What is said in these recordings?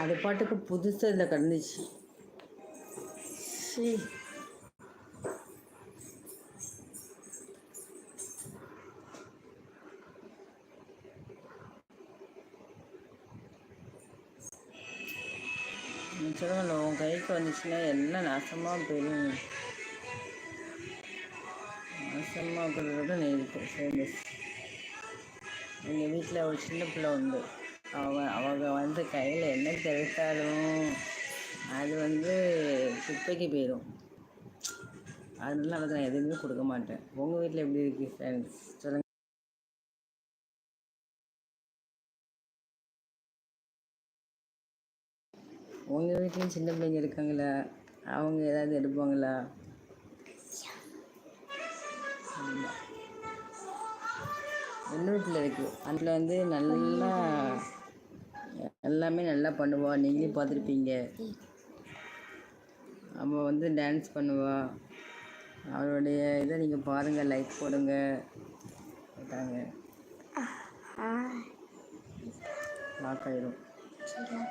அது பாட்டுக்கு புதுசாக இதில் கிடந்துச்சு சரி சொல்லுங்கள் உன் கைக்கு வந்துச்சுன்னா எல்லாம் நாசமாக போயிடும். நாசமாக இருக்கிறதோட நீ இருக்கு சேர்ந்து எங்கள் வீட்டில் ஒரு சின்ன பிள்ளை உண்டு. அவன் அவங்க வந்து கையில் என்ன கிடைத்தாலும் அது வந்து குப்பைக்கு போயிடும். அதனால அதுக்கு நான் எதுவுமே கொடுக்க மாட்டேன். உங்கள் வீட்டில் எப்படி இருக்கு ஃப்ரெண்ட்ஸ் சொல்லுங்கள் வீட்லேயும் சின்ன பிள்ளைங்க இருக்காங்களா? அவங்க ஏதாவது எடுப்பாங்களா. எங்கள் வீட்டில் இருக்குது அதில் வந்து நல்லா எல்லாமே நல்லா பண்ணுவா. நீங்களே பார்த்துருப்பீங்க. அவள் வந்து டான்ஸ் பண்ணுவா. அவளுடைய இதை நீங்கள் பாருங்கள் லைக் போடுங்க. போட்டாங்க லாக் சொல்றேன்.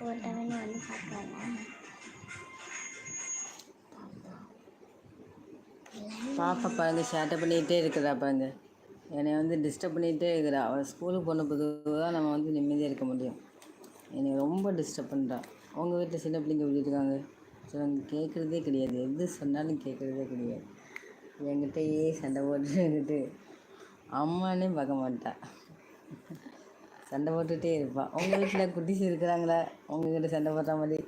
போட்டவன் வந்து பார்க்கலாம் பாப்பா பாருங்க சேட்டை பண்ணிகிட்டே இருக்கிறா பாருங்க. என்னை வந்து டிஸ்டர்ப் பண்ணிகிட்டே இருக்கிறா. அவள் ஸ்கூலுக்கு போன தான் நம்ம வந்து நிம்மதியாக இருக்க முடியும். என்னை ரொம்ப டிஸ்டர்ப் பண்ணுறான் உங்கள் வீட்டில் சின்ன பிள்ளைங்க எப்படி இருக்காங்க? சொல்லுங்க கேட்குறதே கிடையாது. எது சொன்னாலும் கேட்குறதே கிடையாது. என்கிட்டயே சண்டை போட்டுட்டு அம்மானே பார்க்க மாட்டா. சண்டை போட்டுகிட்டே இருப்பாள் உங்கள் வீட்டில் குட்டிஸ் இருக்கிறாங்களா? உங்ககிட்ட சண்டை போடுற மாதிரி.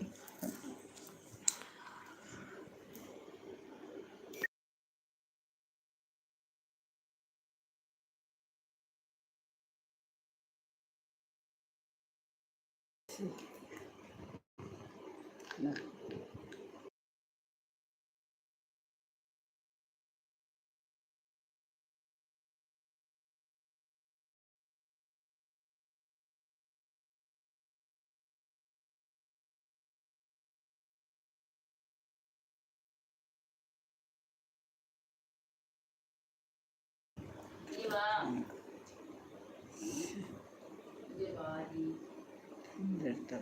डरता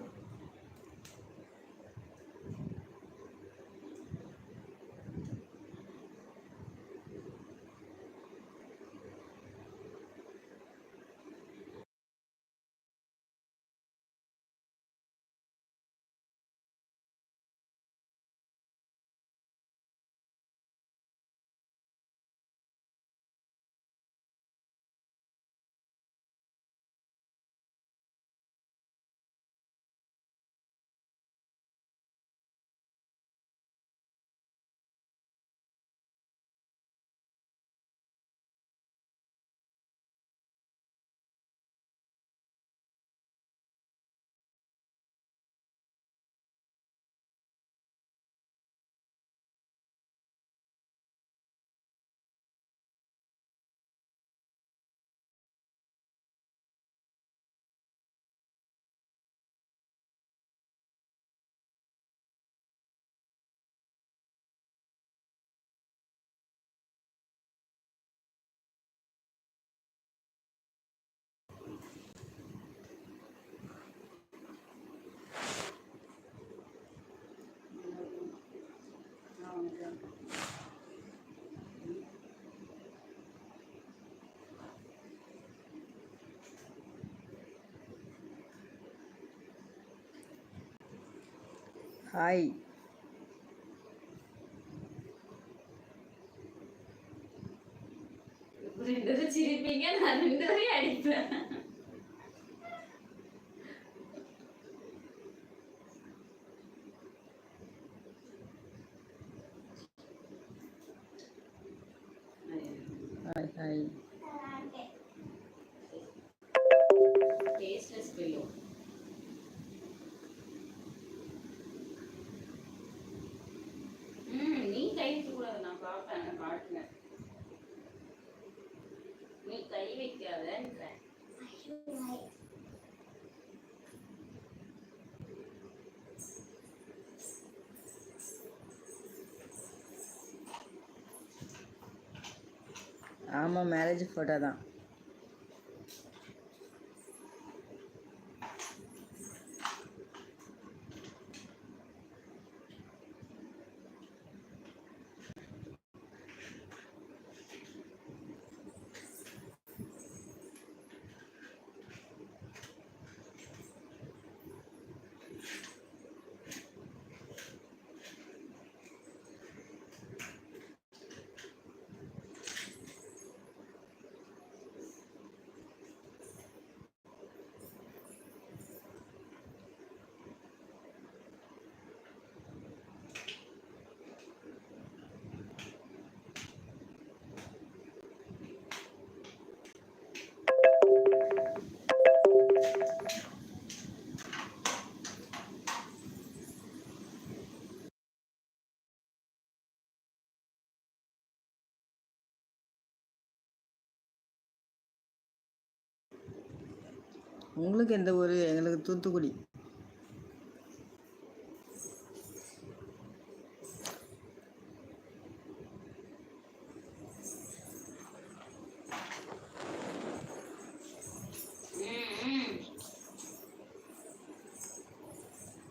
இடத்துல. ஹாய் ரெண்டு பேரும் சிரிப்பீங்க நான் ரெண்டு பேரையும் அடிப்பேன் ஹாய் ஹாய் டேஸ்ட்லெஸ் பில்லோ ம் நீ கை வைக்கக்கூடாது நான் பார்ப்பேன் நான் காட்டுனேன் நீ கை வைக்காதன்றேன் ஆமாம் மேரேஜ் ஃபோட்டோ தான். உங்களுக்கு எந்த ஊர் எங்களுக்கு தூத்துக்குடி.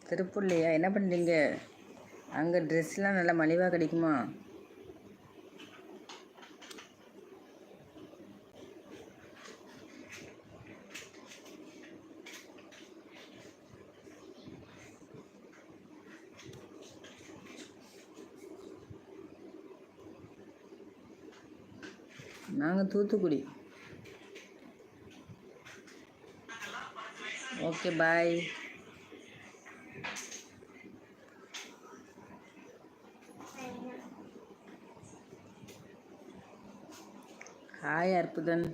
திருப்பூர்லையா? என்ன பண்ணுறீங்க அங்கே ட்ரெஸ்லாம் நல்லா மலிவாக கிடைக்குமா? நாங்கள் Thoothukudi. Okay bye hi Arputhan.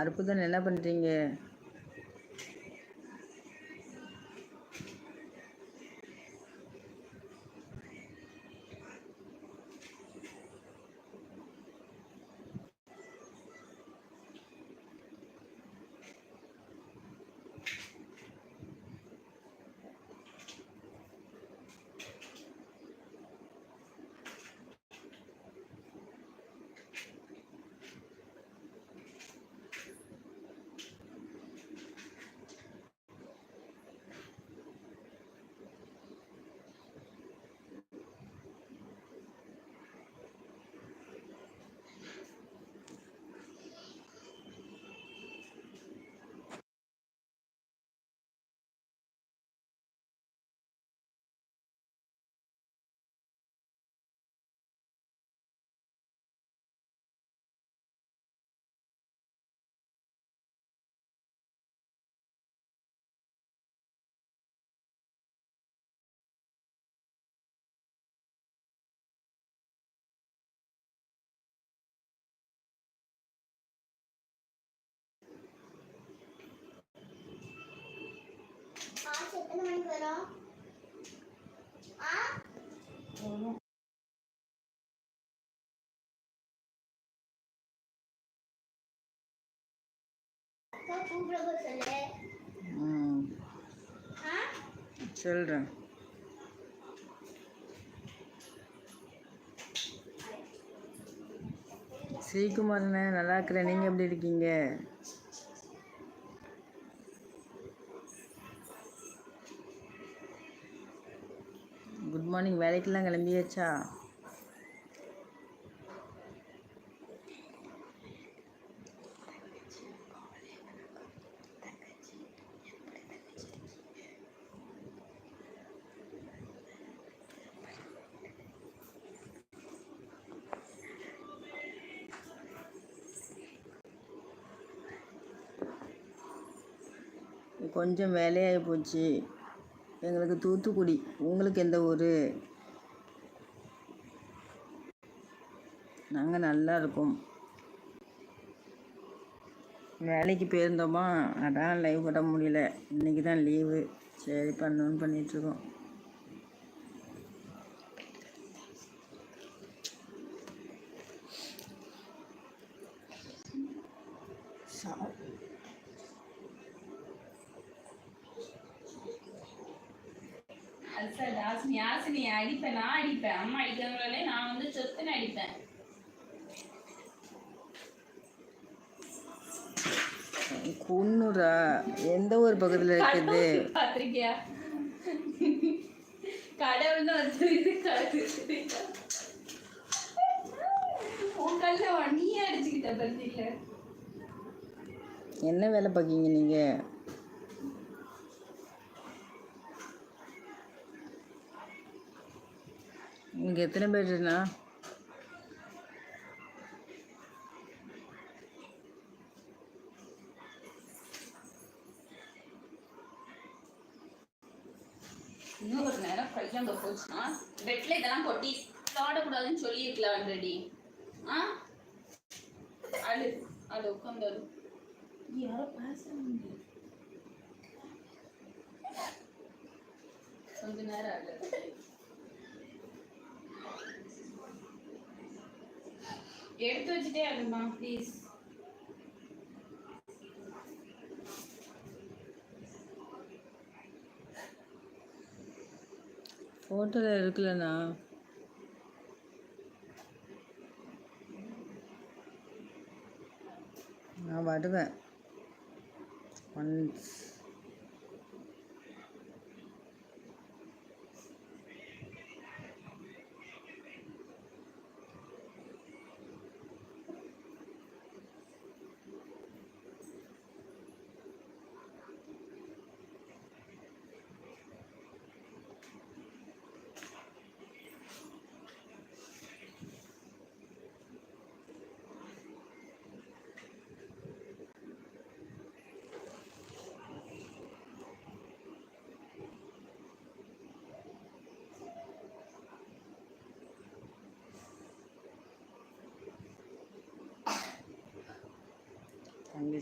அற்புதம் என்ன பண்ணுறீங்க வரும் ஆ? ஸ்ரீகுமாரண்ணே நல்லா இருக்கிறேன். நீங்கள் எப்படி இருக்கீங்க? குட் மார்னிங் வேலைக்கெல்லாம் கிளம்பியாச்சா? கொஞ்சம் வேலையாகி போச்சு. எங்களுக்கு தூத்துக்குடி உங்களுக்கு எந்த ஊர்? நாங்கள் நல்லா இருக்கோம். வேலைக்கு போயிருந்தோமா? அதான் லைவ் போட முடியல. இன்னைக்கு தான் லீவு சரி பண்ணணும்னு பண்ணிகிட்ருக்கோம் சாப்பிட்டு சார் ஆசினி ஆசினி அடிப்பேன் நான் அடிப்பேன். அம்மா அடிக்கிறவங்களே நான் வந்து சொத்துன்னு அடிப்பேன். குன்னூரா எந்த ஒரு பக்கத்தில் இருக்குது? பாத்திருக்கியா கடவுள்னு வந்து இது காது உன் கல்ல நீயே அடிச்சுக்கிட்ட பத்தியில என்ன வேலை பார்க்கீங்க நீங்கள் இங்கே எத்தனை பேர்ண்ணா இன்னும் ஒரு நேரம் கையாங்க போச்சுன்னா பெட்ல இதெல்லாம் கொட்டி விளாடக்கூடாதுன்னு சொல்லியிருக்கலாம் ஆல்ரெடி ஆ? அழு அது உட்காந்து யாரோ பேசுறாங்க. கொஞ்ச நேரம் அழு. எடுத்து வச்சுட்டே அதுமா ப்ளீஸ் ஃபோட்டோவில் இருக்குல்லண்ணா நான் வருவேன். ஒன்ஸ்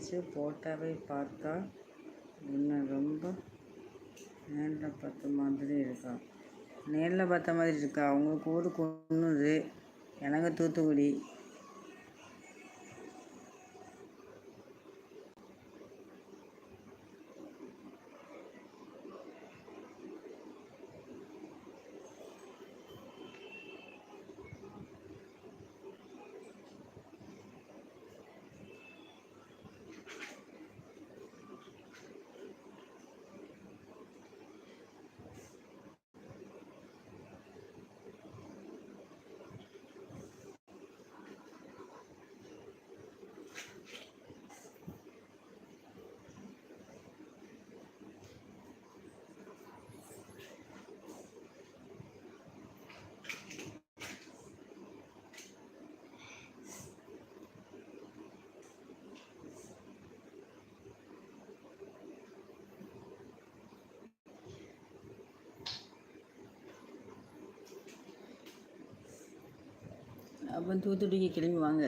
தங்கச்சி ஃபோட்டோவை பார்த்தா என்ன ரொம்ப நேரில் பார்த்த மாதிரி இருக்கா? நேரில் பார்த்த மாதிரி இருக்கா? அவங்களுக்கு ஊர் கொன்னுது எனக்கு தூத்துக்குடி. அப்போ தூத்துக்குடிக்கு கிளம்பி வாங்க.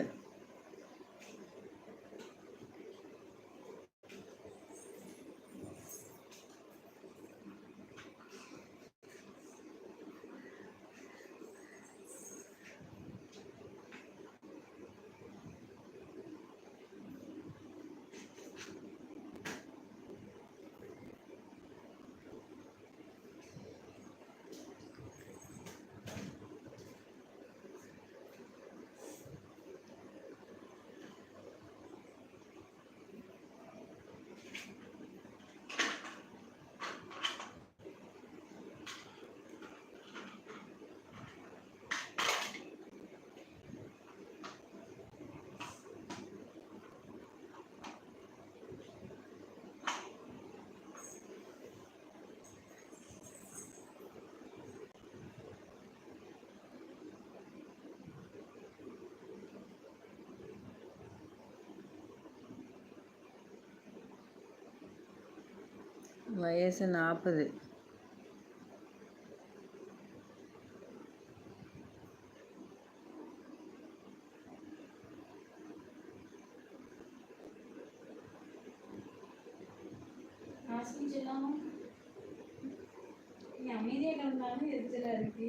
எரிச்சலா இருக்கு.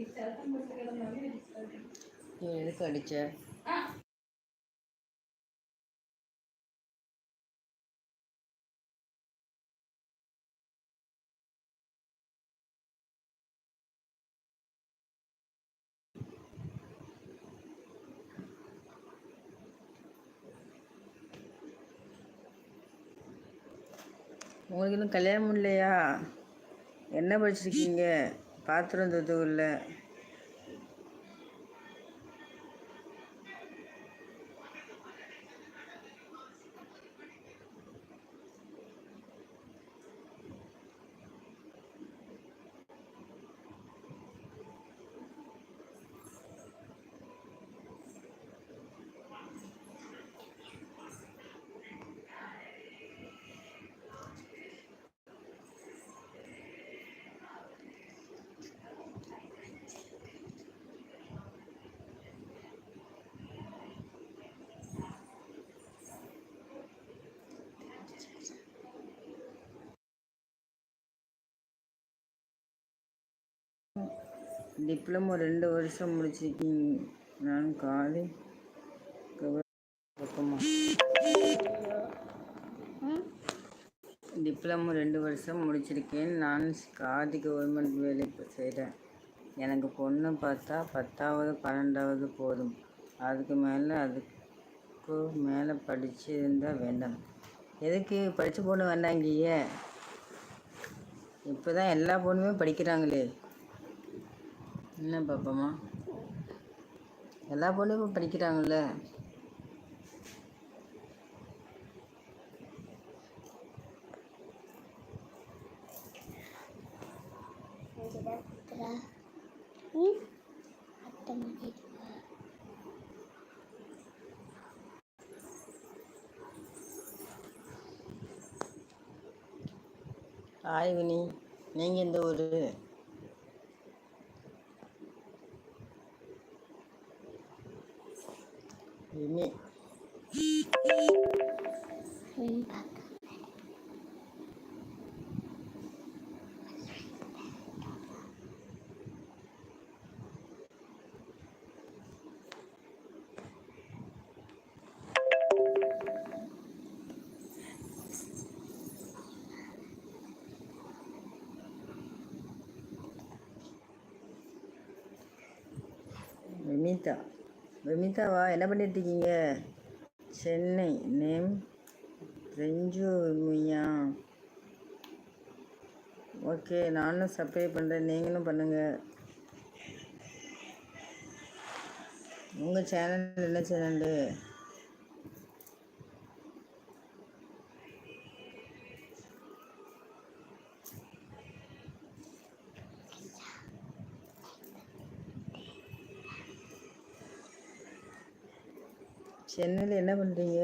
எதுக்கு அடித்த உங்களுக்கு இன்னும் கல்யாணம் இல்லையா என்ன படிச்சிருக்கீங்க? பாத்திரம் தூத்துக்குள்ள டிப்ளமோ ரெண்டு வருஷம் முடிச்சிருக்கீங்க. நான் காலை டிப்ளமோ ரெண்டு வருஷம் முடிச்சிருக்கேன். நான் காதி கவர்மெண்ட் வேலை செய்கிறேன் எனக்கு பொண்ணு பார்த்தா பத்தாவது பன்னெண்டாவது போதும். அதுக்கு மேலே அதுக்கு மேலே படிச்சிருந்தா வேண்டாம். எதுக்கு படித்த பொண்ணு வேண்டாங்கியே இப்போ தான் எல்லா பொண்ணுமே படிக்கிறாங்களே. என்ன பாப்பாம்மா எல்லா பொண்ணும் படிக்கிறாங்கல்ல? ம் வினி நீங்கள் எந்த ஊர்? வினி ம் பார்க்க விமிதா விமிதாவா என்ன பண்ணிட்டு இருக்கீங்க சென்னை நேம் ரெஞ்சு மியா ஓகே நானும் சப்ளை பண்ணுறேன் நீங்களும் பண்ணுங்கள் உங்கள் சேனல் என்ன சேனலு சென்னையில் என்ன பண்ணுறீங்க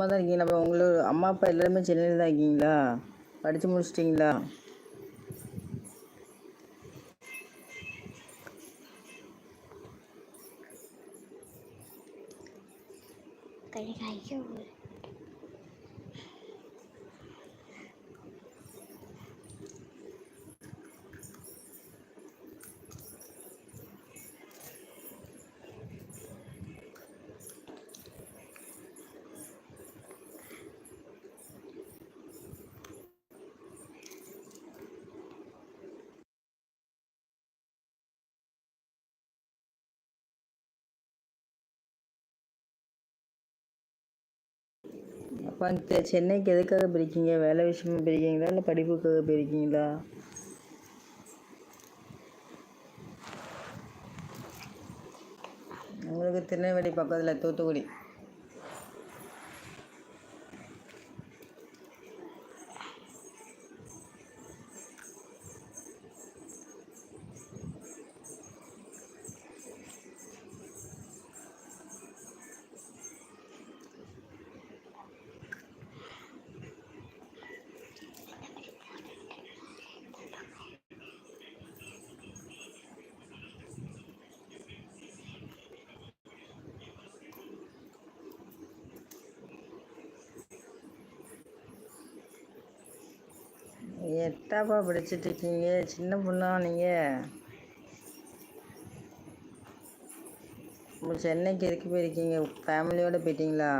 சும்மா தான் இருக்கீங்களா அப்போ உங்களோட அம்மா அப்பா எல்லாருமே சென்னையில் தான் இருக்கீங்களா? படித்து முடிச்சிட்டிங்களா? கை. வந்து சென்னைக்கு எதுக்காக பிரிக்கீங்க வேலை விஷயமா பிரிக்கீங்களா இல்லை படிப்புக்காக பிரிக்கீங்களா உங்களுக்கு திருநெல்வேலி பக்கத்தில் தூத்துக்குடி. எட்டாப்பா படிச்சுட்டு இருக்கீங்க சின்ன பொண்ணா நீங்கள் இப்போ சென்னைக்கு எதுக்கு போயிருக்கீங்க? ஃபேமிலியோடு போயிட்டீங்களா?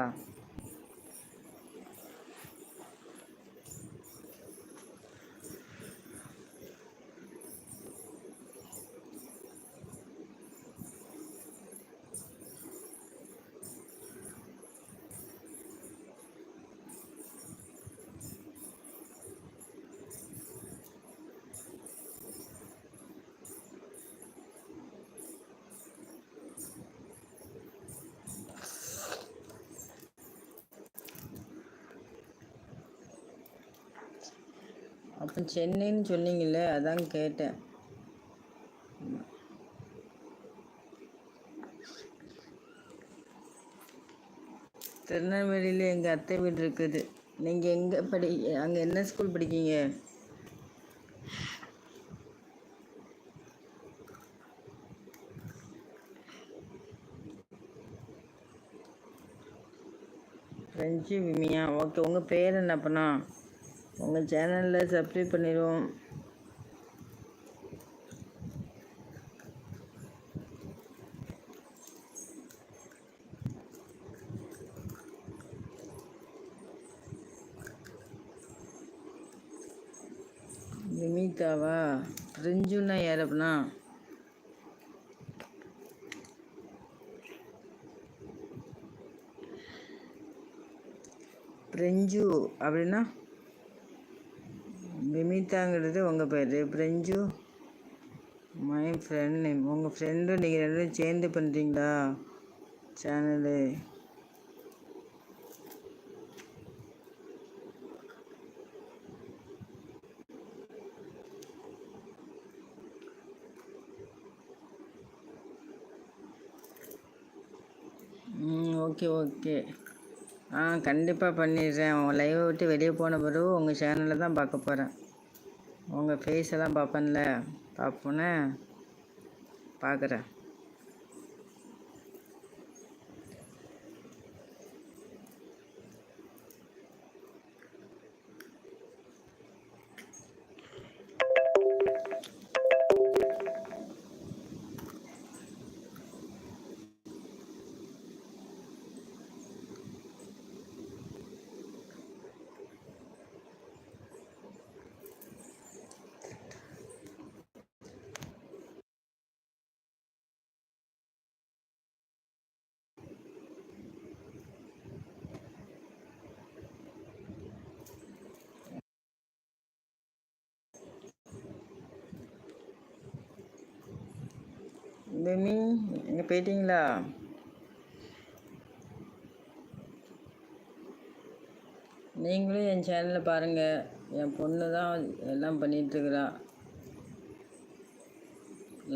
அப்போ சென்னைன்னு சொன்னீங்கல்ல அதான் கேட்டேன். திருநெல்வேலியில் எங்கள் அத்தை வீடு இருக்குது. நீங்கள் எங்கே படி அங்கே என்ன ஸ்கூல் படிக்கீங்க? ஃப்ரெஞ்சு விமியா? ஓகே உங்கள் பேர் என்ன பண்ணா உங்கள் சேனலில் சப்ஸ்கிரைப் பண்ணிடுவோம் விமிதாவா பிரிஞ்சுன்னா யார் அப்படின்னா பிரெஞ்சு அப்படின்னா விமிதாங்கிறது உங்கள் பேர். பிரெஞ்சு. மை ஃப்ரெண்ட் நேம் உங்கள் ஃப்ரெண்டும் நீங்கள் ரெண்டு சேர்ந்து பண்ணுறீங்களா சேனலு ம் ஓகே ஓகே. ஆ கண்டிப்பாக பண்ணிடுறேன். உங்கள் லைவை விட்டு வெளியே போன பிறகு உங்கள் சேனலில் தான் பார்க்க போகிறேன் உங்கள் ஃபேஸ் எல்லாம் பார்ப்பேன்ல பார்ப்போன்னே பார்க்குறேன். பூமி எங்கே போயிட்டீங்களா நீங்களும் என் சேனலில் பாருங்கள் என் பொண்ணு தான் எல்லாம் பண்ணிகிட்ருக்குறா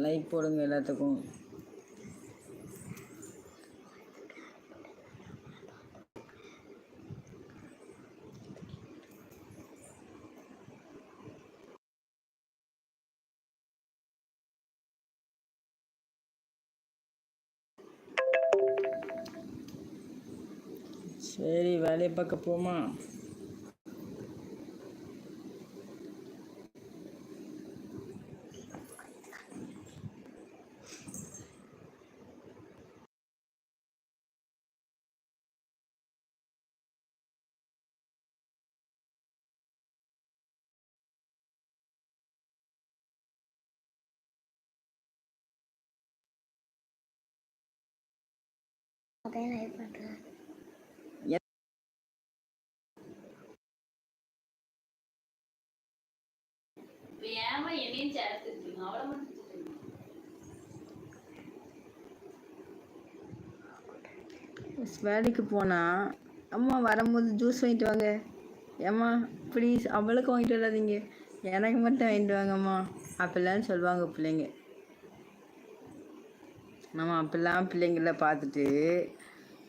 லைக் போடுங்க எல்லாத்துக்கும். சரி வேலையை பார்க்க போமா. அதே லைக் பண்ணுறேன் இப்போ ஏமா வேலைக்கு போனால் அம்மா வரும்போது ஜூஸ் வாங்கிட்டு வாங்க ஏம்மா ப்ளீஸ் அவளுக்கு வாங்கிட்டு வராதீங்க எனக்கு மட்டும் வாங்கிட்டு வாங்கம்மா அப்படிலாம் சொல்லுவாங்க பிள்ளைங்க நம்ம அப்படிலாம் பிள்ளைங்கள பார்த்துட்டு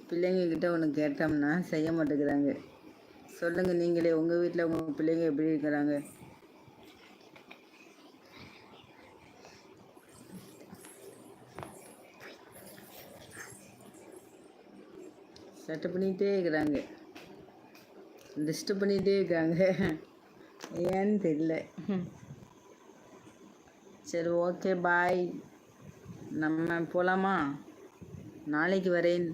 பிள்ளைங்கக்கிட்ட ஒன்று கேட்டோம்னா செய்ய மாட்டேங்கிறாங்க சொல்லுங்கள் நீங்களே உங்கள் வீட்டில் உங்கள் பிள்ளைங்க எப்படி இருக்கிறாங்க சட்டை பண்ணிகிட்டே இருக்கிறாங்க. டிஸ்டர்ப் பண்ணிகிட்டே இருக்காங்க. ஏன்னு தெரியல. சரி ஓகே பாய் நம்ம போகலாமா நாளைக்கு வரேன்.